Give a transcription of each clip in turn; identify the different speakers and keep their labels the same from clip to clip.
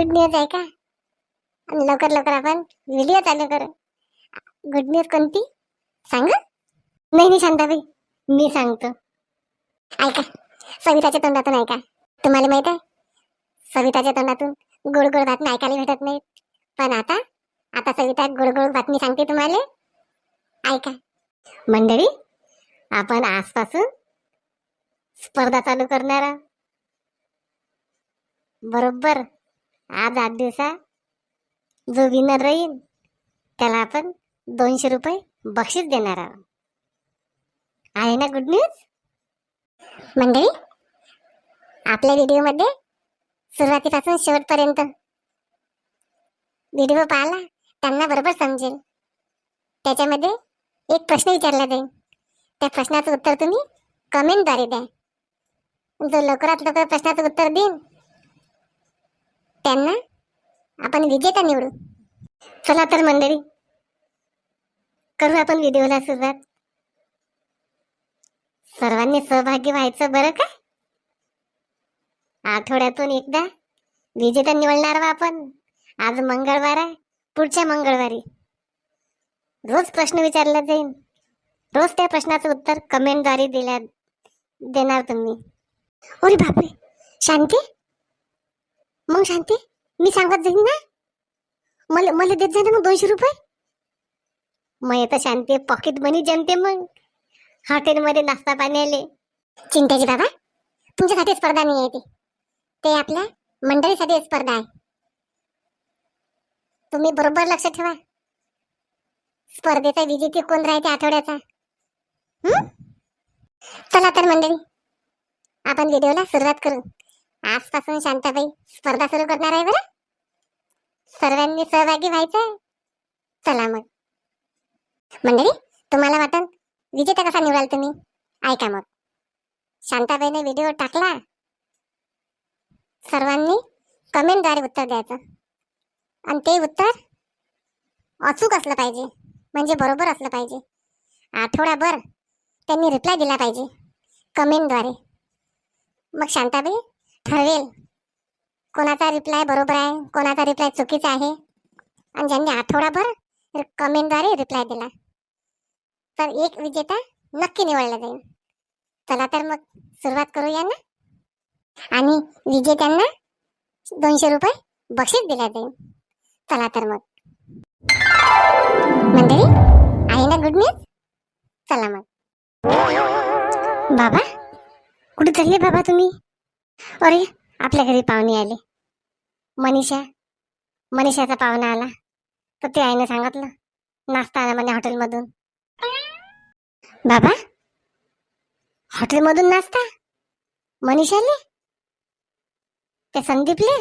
Speaker 1: Good news आहे का? आणि लवकर लवकर आपण व्हिडिओ चालू करू. गुड न्यूज कोणती? सांग नाही नाही शांताबाई. मी सांगतो. ऐका. सविताच्या तोंडातून ऐका. तुम्हाला माहीत आहे? सविताच्या तोंडातून गोड गोड बातमी ऐकायला भेटत नाही पण आता आता सविता गोड गोड बातमी सांगते तुम्हाला. ऐका. मंडळी आपण आजपासून स्पर्धा चालू करणार बरोबर? आज आठ दिवसा जो विनर राहील. त्याला आपण दोनशे रुपये बक्षीस देणार आहोत. आहे ना गुड न्यूज मंडळी आपल्या व्हिडिओमध्ये सुरुवातीपासून शेवटपर्यंत व्हिडिओ पाहिला त्यांना बरोबर समजेल. त्याच्यामध्ये एक प्रश्न विचारला जाईल. त्या प्रश्नाचं उत्तर तुम्ही कमेंटद्वारे द्या. जो लवकरात लवकर प्रश्नाचं उत्तर देईन त्यांना? आपण विजेता निवडू. चला तर मंडळी करू आपण व्हिडिओला सुरुवात. सर्वांनी सहभागी व्हायचं बरं का? आठवड्यातून एकदा विजेता निवडणार बा आपण? आज मंगळवार आहे पुढच्या मंगळवारी. रोज प्रश्न विचारला जाईल. रोज त्या प्रश्नाचं उत्तर कमेंटद्वारे दिल्या देणार तुम्ही. अरे बापरे शांती? मग शांते मी सांगत जाईन ना? मला मला देत जा ना मग दोनशे रुपये. मग येतं शांते पॉकेट मनी जमते मग. हॉटेलमध्ये नाश्ता पाणी आले चिंताजी बाबा तुमच्यासाठी स्पर्धा नाही आहे ती. ते आपल्या मंडळीसाठी स्पर्धा आहे. तुम्ही बरोबर लक्ष ठेवा. स्पर्धेचा विजेते कोण राहते आठवड्याचा? चला तर मंडळी आपण व्हिडिओला सुरुवात करू. आजपासून शांताबाई स्पर्धा सुरू करणार आहे बरं? सर्वांनी सहभागी व्हायचं चला मग. मंडळी तुम्हाला वाटन विजेता कसा निवडाल तुम्ही? ऐका मग. शांताबाईने व्हिडिओ टाकला. सर्वांनी कमेंटद्वारे उत्तर द्यायचं. आणि ते उत्तर अचूक असलं पाहिजे. म्हणजे बरोबर असलं पाहिजे. आठवडाभर त्यांनी रिप्लाय दिला पाहिजे. कमेंटद्वारे. मग शांताबाई ठरवेल कोणाचा रिप्लाय बरोबर आहे कोणाचा रिप्लाय चुकीचा आहे? आणि ज्यांनी आठवडाभर कमेंटद्वारे रिप्लाय दिला. तर एक विजेता नक्की निवडला जाईल. चला तर मग सुरुवात करूया ना? आणि विजेत्यांना दोनशे रुपये बक्षीस दिला जाईल. चला तर मग. मंडळी आहे ना गुड न्यूज चला मग. बाबा कुठे चालले बाबा तुम्ही? अरे आपल्या घरी पाहुणे आले. मनीषा मनीषाचा पाहुणा आला. तर ते आईने सांगितलं नाश्ता आला म्हणे हॉटेलमधून. बाबा हॉटेलमधून नाश्ता? मनीषाले ते संदीपले?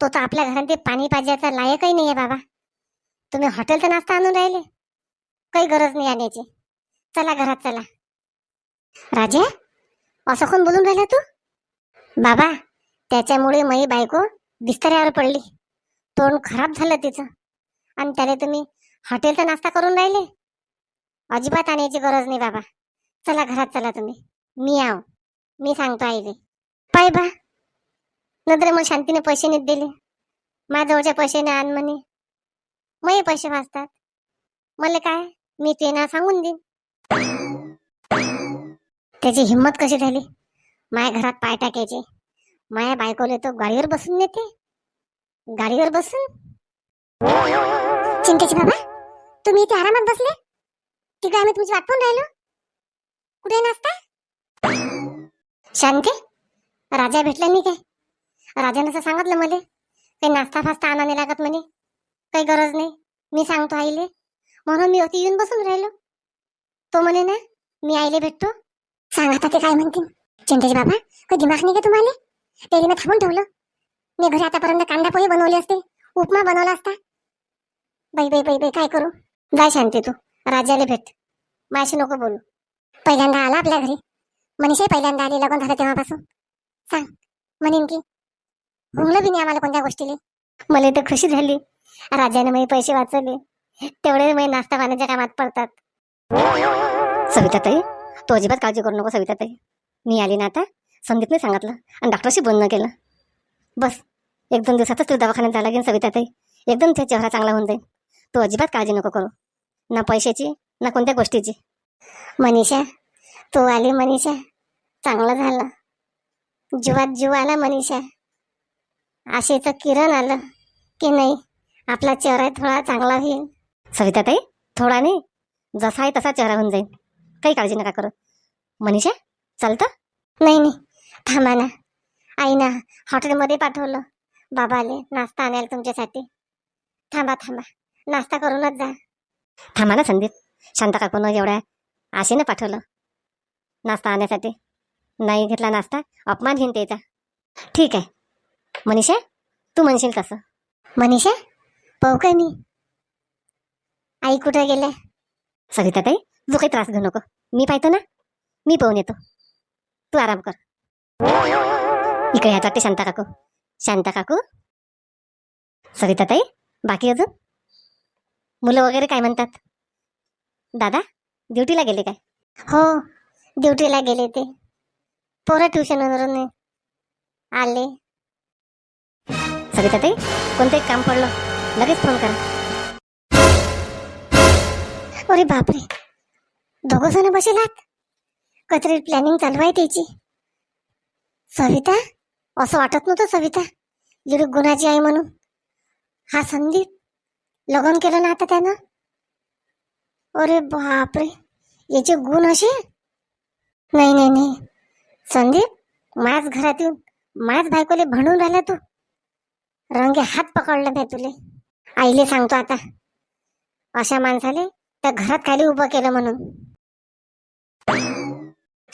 Speaker 1: तो तर आपल्या घरात ते पाणी पाजायचा लायकही नाही आहे बाबा. तुम्ही हॉटेलचा नाश्ता आणून राहिले. काही गरज नाही आणायची. चला घरात चला. राजा असं कोण बोलून राहिला तू? बाबा त्याच्यामुळे मई बायको बिस्तऱ्यावर पडली. तोंड खराब झालं तिचं. आणि त्याला तुम्ही हॉटेलचा नाश्ता करून राहिले? अजिबात आणायची गरज नाही बाबा. चला घरात चला तुम्ही. मी आव. मी सांगतो आईले. पाय बा. नंतर मग शांतीने पैसे नाहीत दिले. माझ्याजवळच्या पैशाने आण म्हणे. मग पैसे वाचतात. मला काय? मी ते ना सांगून देईन. त्याची हिंमत कशी झाली? माझ्या घरात पाय टाकायचे. माझ्या बायकोले तो गाडीवर बसून नेते. गाडीवर बसून? चिंतेची बाबा तुम्ही इथे आरामात बसले? तिकडे आम्ही तुमची वाटपून राहिलो. कुठे नसता शांती राजा भेटला नाही काय? राजाने असं सांगितलं मला काही नाश्ता फास्ता आणा नाही लागत म्हणे. काही गरज नाही. मी सांगतो आईले. म्हणून मी होती येऊन बसून राहिलो. तो म्हणे ना मी आईले भेटतो. सांगा ते काय म्हणतील. चिंतेची बाबा काही दिमाग नाही का तुम्हाला? त्याने मी थांबून ठेवलं. मी घरी आतापर्यंत कांदा पोहे बनवले असते. उपमा बनवला असता. बाई बाई बाई बाई काय करू? जाय शांती तू. राजाला भेट. माझ्याशी नको बोलू. पहिल्यांदा आला आपल्या घरी. मनीषाही पहिल्यांदा आली लग्न झालं तेव्हापासून. सांग म्हणेन की हुंगलं बी नाही आम्हाला कोणत्या गोष्टीले. मला तर खुशी झाली. राजाने मी पैसे वाचवले. तेवढे मी नाश्ता पाण्याच्या कामात पडतात. सविताताई तू अजिबात काळजी करू नको सविताताई. मी आली ना आता. संदीपने सांगितलं आणि डॉक्टरशी बोलणं केलं. बस
Speaker 2: एक दोन दिवसातच तुला दवाखान्यात जायला लागेल सविता ताई. एकदम त्या चेहरा चांगला होऊन जाईल. तू अजिबात काळजी नको करू. ना पैशाची ना कोणत्या गोष्टीची.
Speaker 1: मनीषा तू आली मनीषा. चांगलं झालं. जीवात जीव आला मनीषा. आशेचं किरण आलं की नाही आपला चेहरा थोडा चांगला होईल.
Speaker 2: सविता ताई थोडा नाही. जसा आहे तसा चेहरा होऊन जाईल. काही काळजी नका करू. मनीषा चालतं?
Speaker 1: नाही नाही. थांबा ना. आई ना हॉटेलमध्ये पाठवलं. बाबाले नाश्ता आणायला तुमच्यासाठी. थांबा थांबा. नाश्ता करूनच जा.
Speaker 2: थांबा ना संदीप. शांता काकून एवढ्या आशेनं पाठवलं. नाश्ता आणण्यासाठी नाही घेतला नाश्ता. अपमान घेईन त्याचा. ठीक आहे. मनीषा तू म्हणशील तसं.
Speaker 1: मनीषा पाहू काय मी? आई कुठे गेल्या?
Speaker 2: सविता ताई तू काही त्रास घेऊ नको. मी पाहतो ना. मी पाहून येतो. तू आराम कर. इकडे यात वाटते शांता काकू. शांता काकू. सविता ताई बाकी अजून? मुलं वगैरे काय म्हणतात? दादा ड्युटीला गेले काय?
Speaker 1: हो ड्युटीला गेले ते. पोरं ट्युशनवरून आले.
Speaker 2: सविता ताई कोणतं एक काम पडलं? लगेच फोन करा.
Speaker 1: अरे बापरे दोघं जण बसेलात? काहीतरी प्लॅनिंग चालू आहे त्याची. सविता असं वाटत नव्हतं सविता. लिडू गुणाची आहे म्हणून. हा संदीप लग्न केलं ना आता त्यानं? अरे बापरे याचे गुण असे? नाही नाही नाही. संदीप माझ्याच घरात येऊन माझ्याच बायकोले म्हणून राहिला तू. रंगे हात पकडलं नाही तुले. आईले सांगतो आता. अशा माणसाले त्या घरात खाली उभं केलं म्हणून.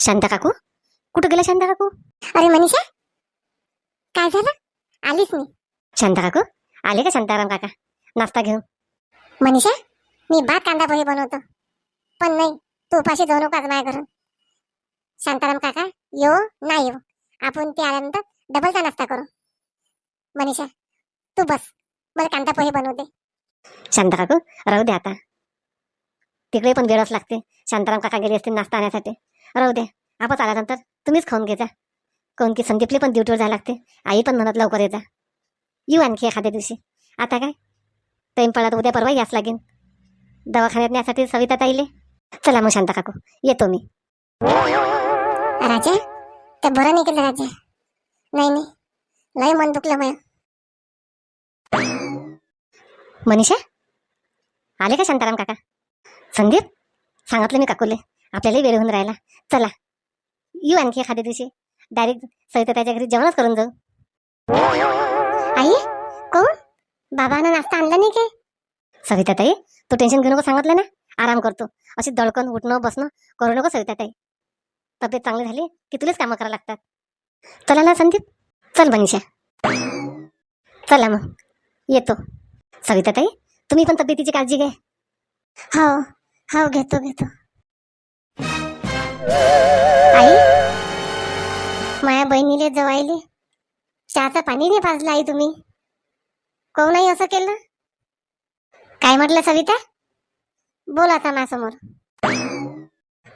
Speaker 2: शांता काकू? कुठं गेला शांता काकू?
Speaker 1: अरे मनीषा काय झालं? आलीच मी.
Speaker 2: शांता काकू? आले का शांताराम काका? नाश्ता घेऊन.
Speaker 1: मनीषा मी भात कांदा पोहे बनवतो. पण नाही तू उपाशी जाऊ नका माझ्या घरून. शांताराम काका येऊ नाही येऊ आपण ते आल्यानंतर डबलचा नाश्ता करू. मनीषा तू बस. मला कांदा पोहे बनवू दे.
Speaker 2: शांता काकू राहू दे आता. तिकडे पण वेळच लागते. शांताराम काका गेले असतील नाश्ता आणण्यासाठी राहू दे. आपण आल्यानंतर तुम्हीच खाऊन घे जा. काऊन की संदीपले पण ड्युटीवर जायला लागते. आई पण म्हणत लवकर ये जा. येऊ आणखी एखाद्या दिवशी. आता काय? टाईम पडला तर उद्या परवा यास लागेल दवाखान्यात न्यासाठी सविता ताईले. चला मग शांता काकू. येतो मी.
Speaker 1: राजा ते बरं नाही केलं राजा. नाही नाही. लय मन दुखलं मग
Speaker 2: मनीषा? आले का शांताराम काका? संदीप? सांगितलं मी काकूले. आपल्यालाही वेळ होऊन राहिला. चला. येऊ आणखी एखाद्या दिवशी. डायरेक्ट सविता त्याच्या घरी जेवणच करून जाऊ.
Speaker 1: आई? कोण? बाबानं नाश्ता आणला नाही काय
Speaker 2: सविता ताई तू टेन्शन घेऊ नको सांगितलं ना. आराम करतो. अशी दळकन उठणं बसणं करू नको सविता ताई तब्येत चांगली झाली की तुलाच कामं करावं लागतात. चला ना संदीप. चल मनीषा. चला मग. येतो. सविता ताई तुम्ही पण तब्येतीची काळजी घ्या.
Speaker 1: हो. हो घेतो घेतो. आई? माया बहिणीले जवायले. चहाचं पाणी नाही पाजलं आई तुम्ही. कोणाही असं केलं? काय म्हटलं सविता? बोल आता माझ्यासमोर.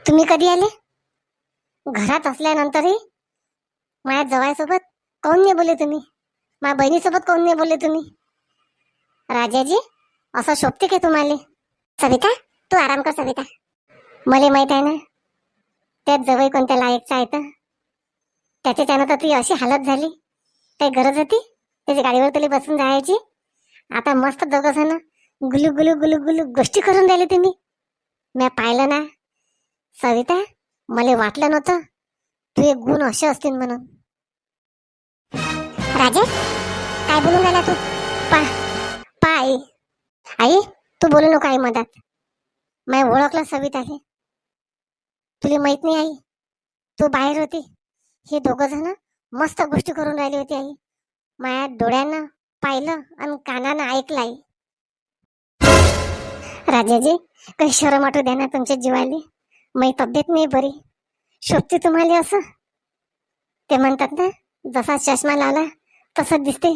Speaker 1: तुम्ही कधी आले? घरात असल्यानंतरही? माझ्या जवायसोबत कोण नाही बोलले तुम्ही? माझ्या बहिणीसोबत कोण नाही बोलले तुम्ही? राजाजी असं शोभते का तुम्हाला? सविता तू आराम कर सविता. मला माहीत आहे ना त्यात जवळ कोणत्या लायकचा आहे तर? त्याच्या त्यानं तर तुझी अशी हालत झाली. काही गरज होती? त्याची गाडीवर तुला बसून जायची? आता मस्त दोघं जण गुलू गुलू गुलू गुलू गोष्टी करून राहिले तुम्ही. मी पाहिलं ना. सविता मला वाटलं नव्हतं. तुझे गुण असे असतील म्हणून. राजे काय बोलून राहिला तू? पा पा आई. आई तू बोलू नको आई मधात. मी ओळखलं सविता हे तुला माहीत नाही आई. तू बाहेर होती. हे दोघं जण मस्त गोष्टी करून राहिली होती आई. माझ्या डोळ्यानं पाहिलं आणि कानानं ऐकलं आई. राजाजी काही शरम वाटू द्या ना तुमच्या जीवाली. माझी तब्येत नाही बरी. शोभते तुम्हाला असं? ते म्हणतात ना जसा चष्मा लावला तसं दिसते.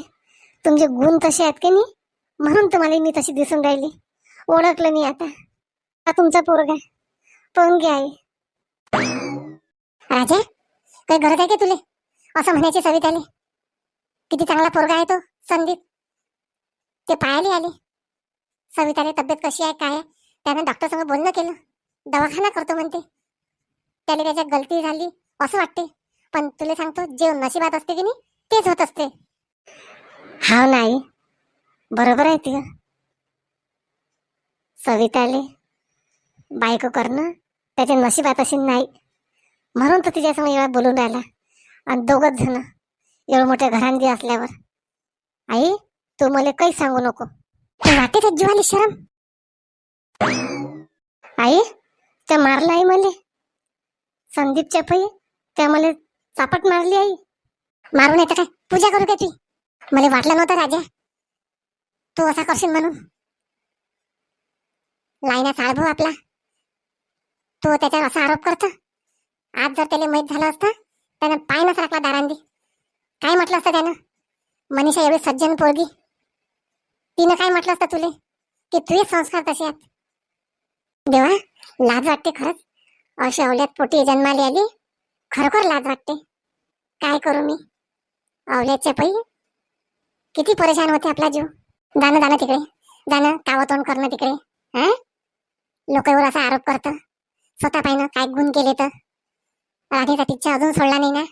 Speaker 1: तुमचे गुण तसे आहेत की नाही? म्हणून तुम्हाला मी तशी दिसून राहिली. ओळखलं मी आता. तुमचा पोरगा पाहून घ्या आई. राजे काही गरज आहे का तुले? असं म्हणायची सविताने किती चांगला पोरगा आहे तो संदीप. ते पाहायला आले. सविताने तब्येत कशी आहे काय आहे? त्यानं डॉक्टर संग बोलणं केलं. दवाखाना करतो म्हणते. त्याला त्याच्या गलती झाली असं वाटते. पण तुला सांगतो जे नशिबात असते की नाही तेच होत असते. हा नाही बरोबर आहे ती सविताले बायको करणं त्याच्या नशिबात अशी नाही म्हणून तर तिच्यासमोर एवढा बोलून राहिला. आणि दोघंच जण एवढं मोठ्या घरांदी असल्यावर आई तू मला काही सांगू नको. वाटे त्या जीवाली शरम. आई त्या मारला आई मले. संदीपच्या पै त्या मला चापट मारली आई मारून येतं काय? पूजा करू काय तुझी मला वाटलं नव्हतं राजा. तू असा करशील म्हणून. लाईना साळभाऊ आपला. तू त्याच्यावर असा आरोप करतो? आज जर त्याला माहीत झालं असतं त्यानं पाय नस राखला दारांदी काय म्हटलं असतं त्यानं? मनीषा एवढी सज्जन पोरगी. तिनं काय म्हटलं असतं तुले? की तुझे संस्कार तसे आहेत. देवा लाज वाटते खरंच. अशा अवल्यात पोटी जन्माली आली. खरोखर लाज वाटते. काय करू मी? अवल्याच्या पै किती परेशान होते आपला जीव. जाणं जाणं तिकडे. जाणं कावतोंड करणं तिकडे. हा लोकांवर असा आरोप करतं. स्वतः पाहिनं काय गुण केले तर? राधेचा तिच्या अजून सोडला नाही ना?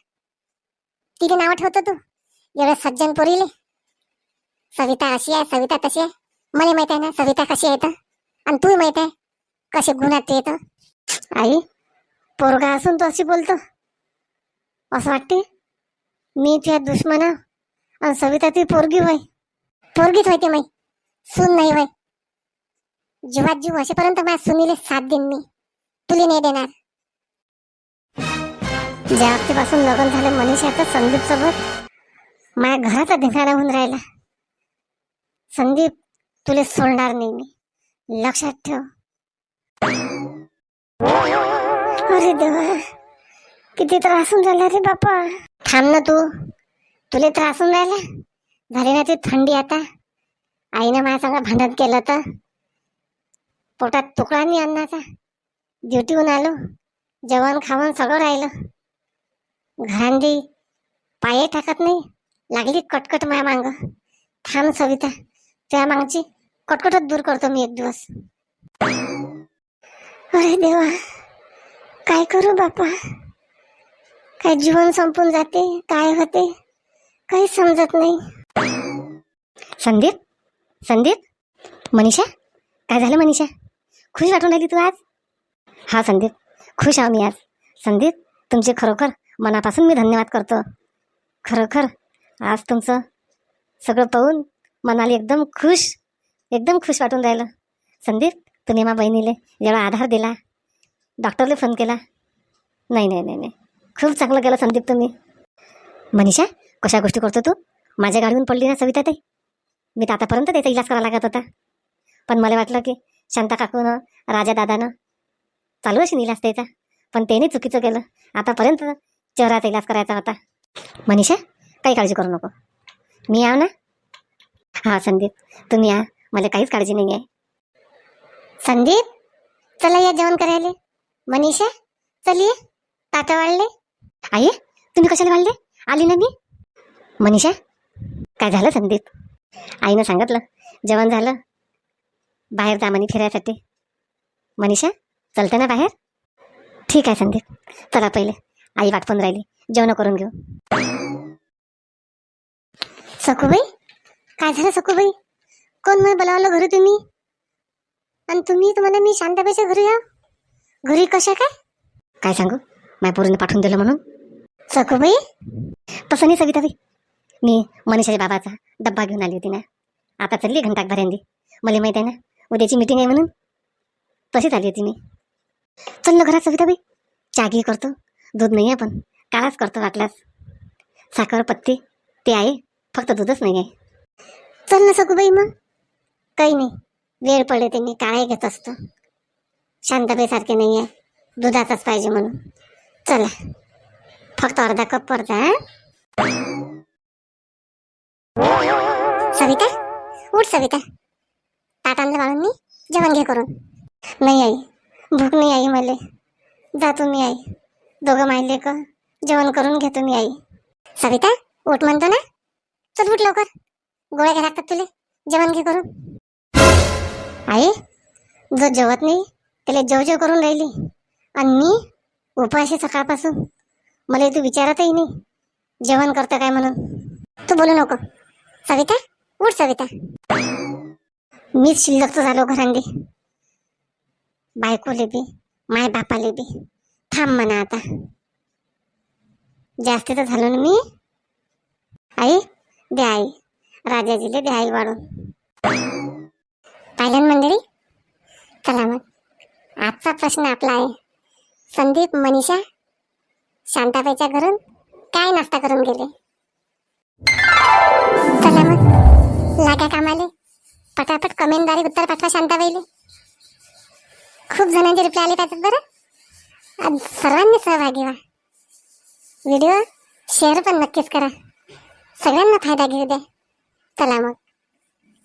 Speaker 1: तिथे नाव ठेवतो तू. एवढं सज्जन पोरीले. सविता अशी आहे सविता तशी आहे. मला माहीत आहे ना सविता कशी आहे तर? आणि तू माहीत आहे कसे गुणात ते येतं. आई पोरगा असून तो अशी बोलतो. असं वाटते मी त्या दुश्मन आणि सविता ती पोरगी होय. पोरगीच होय ते मै सून नाही होय. जीवात जीव असेपर्यंत माझ्या सुनीले साथ देईन मी. तुले नाही देणार. ज्या व्यक्तीपासून लग्न झालं मनीषाचं संदीप सोबत माझ्या घराचा धिंगाणा होऊन राहिला. संदीप तुले सोडणार नाही मी. लक्षात ठेव. अरे देवा किती त्रास होऊन राहिला रे बापा थांब ना तू. तुले त्रास होऊन राहिला? झाली ना ती थंडी आता. आईने माझ्या सगळं भांडण केलं तर. पोटात तुकडा नाही अन्नाचा ड्युटीहून आलो. जेवण खावण सगळं राहिलं. घरांदी पाये टाकत नाही. लागली कटकट माया मांग. थांब सविता त्या मागची कटकटच दूर करतो मी एक दिवस. अरे देवा काय करू बापा? काय जीवन संपून जाते काय होते काही समजत नाही.
Speaker 2: संदीप संदीप मनीषा काय झालं मनीषा? खुश वाटून राहिली तू आज? हा संदीप खुश आहो मी आज. संदीप तुमचे खरोखर मनापासून मी धन्यवाद करतो. खरोखर आज तुमचं सगळं पाहून मनाला एकदम खुश एकदम खुश वाटून राहिलं. संदीप तुम्ही मा बहिणीले एवढा आधार दिला. डॉक्टरला फोन केला. नाही नाही नाही नाही. खूप चांगलं केलं संदीप तुम्ही. मनीषा कशा गोष्टी करतो तू? माझ्या गाडीहून पडली ना सविता ताई? मी तर आतापर्यंत त्याचा इलाज करावा लागत होता. पण मला वाटलं की शांता काकूनं राजा दादानं चालू अशी इलाज त्याचा. पण त्याने चुकीचं केलं. आतापर्यंत चेहऱ्याचा इलाज करायचा होता. मनीषा काही काळजी करू नको. मी आव ना? हा संदीप. तुम्ही या. मला काहीच काळजी नाही आहे.
Speaker 1: संदीप चला या जेवण करायला. मनीषा चलिये. ताटा वाढले
Speaker 2: आई तुम्ही कशाला वाढले आली ना मी? मनीषा काय झालं संदीप? आईनं सांगितलं जेवण झालं. बाहेर जा म्हणे फिरायसाठी. मनीषा चलते ना बाहेर? ठीक आहे संदीप. चला पहिले. आई वाट पण राहिली. जेवण करून घेऊ.
Speaker 1: सखूबाई? काय झालं सखूबाई? कोण मला बोलावलं घरी तुम्ही? आणि तुम्ही तुम्हाला मी शांताबाईच्या घरी या घरी कशा काय?
Speaker 2: काय सांगू? माझ्या पोरीने पाठवून दिलं म्हणून.
Speaker 1: सखूबाई?
Speaker 2: तसं नाही सविताबाई मी मनीषाच्या बाबाचा डब्बा घेऊन आली होती ना. आता चालली घंटाक भऱ्यांदी मला माहीत आहे ना उद्याची मीटिंग आहे म्हणून. तशीच आली होती मी. चल ना घरात सविताबाई. चहा घी करतो. दूध नाही आहे पण. काळाच करतो वाटल्यास. साखर पत्ती ते आहे. फक्त दूधच नाही आहे.
Speaker 1: चल ना सखूबाई मग. काही नाही. वेळ पडले ते मी काळे घेत असतो. शांताबाई सारखे नाही आहे. दुधाचाच पाहिजे म्हणून. चला. फक्त अर्धा कप पडता हा? सविता? उठ सविता. ताटांना आणलं मी जेवण घे करून. नाही आई. भूक नाही आई मले. जा तुम्ही आई. दोघं माहिले का. जेवण करून घेतो मी आई. सविता उठ म्हणतो ना. चल उठ लवकर. गोळ्या घ्या लागतात तुले. जेवण घे करून. आई जो जेवत नाही त्याला जेव जेव करून राहिली. आणि मी उपाशी सकाळपासून. मला तू विचारतही नाही. जेवण करतं काय म्हणून? तू बोलू नको. सविता उठ सविता. मीच शिल्लक तर झालो घरांगी बायकोले बी माय बापाले बी. थांब म्हणा आता. जास्त तर झालो ना मी. आई दे आई. राजाजीले दे आई वाढून. पाहिलं मंडळी? चला मग. आजचा प्रश्न आपला आहे. संदीप मनीषा शांताबाईच्या घरून काय नाश्ता करून गेले? चला मग. लागा कामाले. पटापट कमेंटद्वारे उत्तर पाठवा शांताबाईले. खूप जणांचे रिप्लाय आले त्याच्यात बरं. आज सर्वांनी सहभागी व्हा. व्हिडिओ शेअर पण नक्कीच करा. सगळ्यांना फायदा घेऊ द्या चला मग.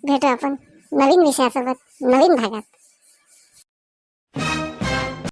Speaker 1: भेटू आपण नवीन विषयासोबत नवीन भागात.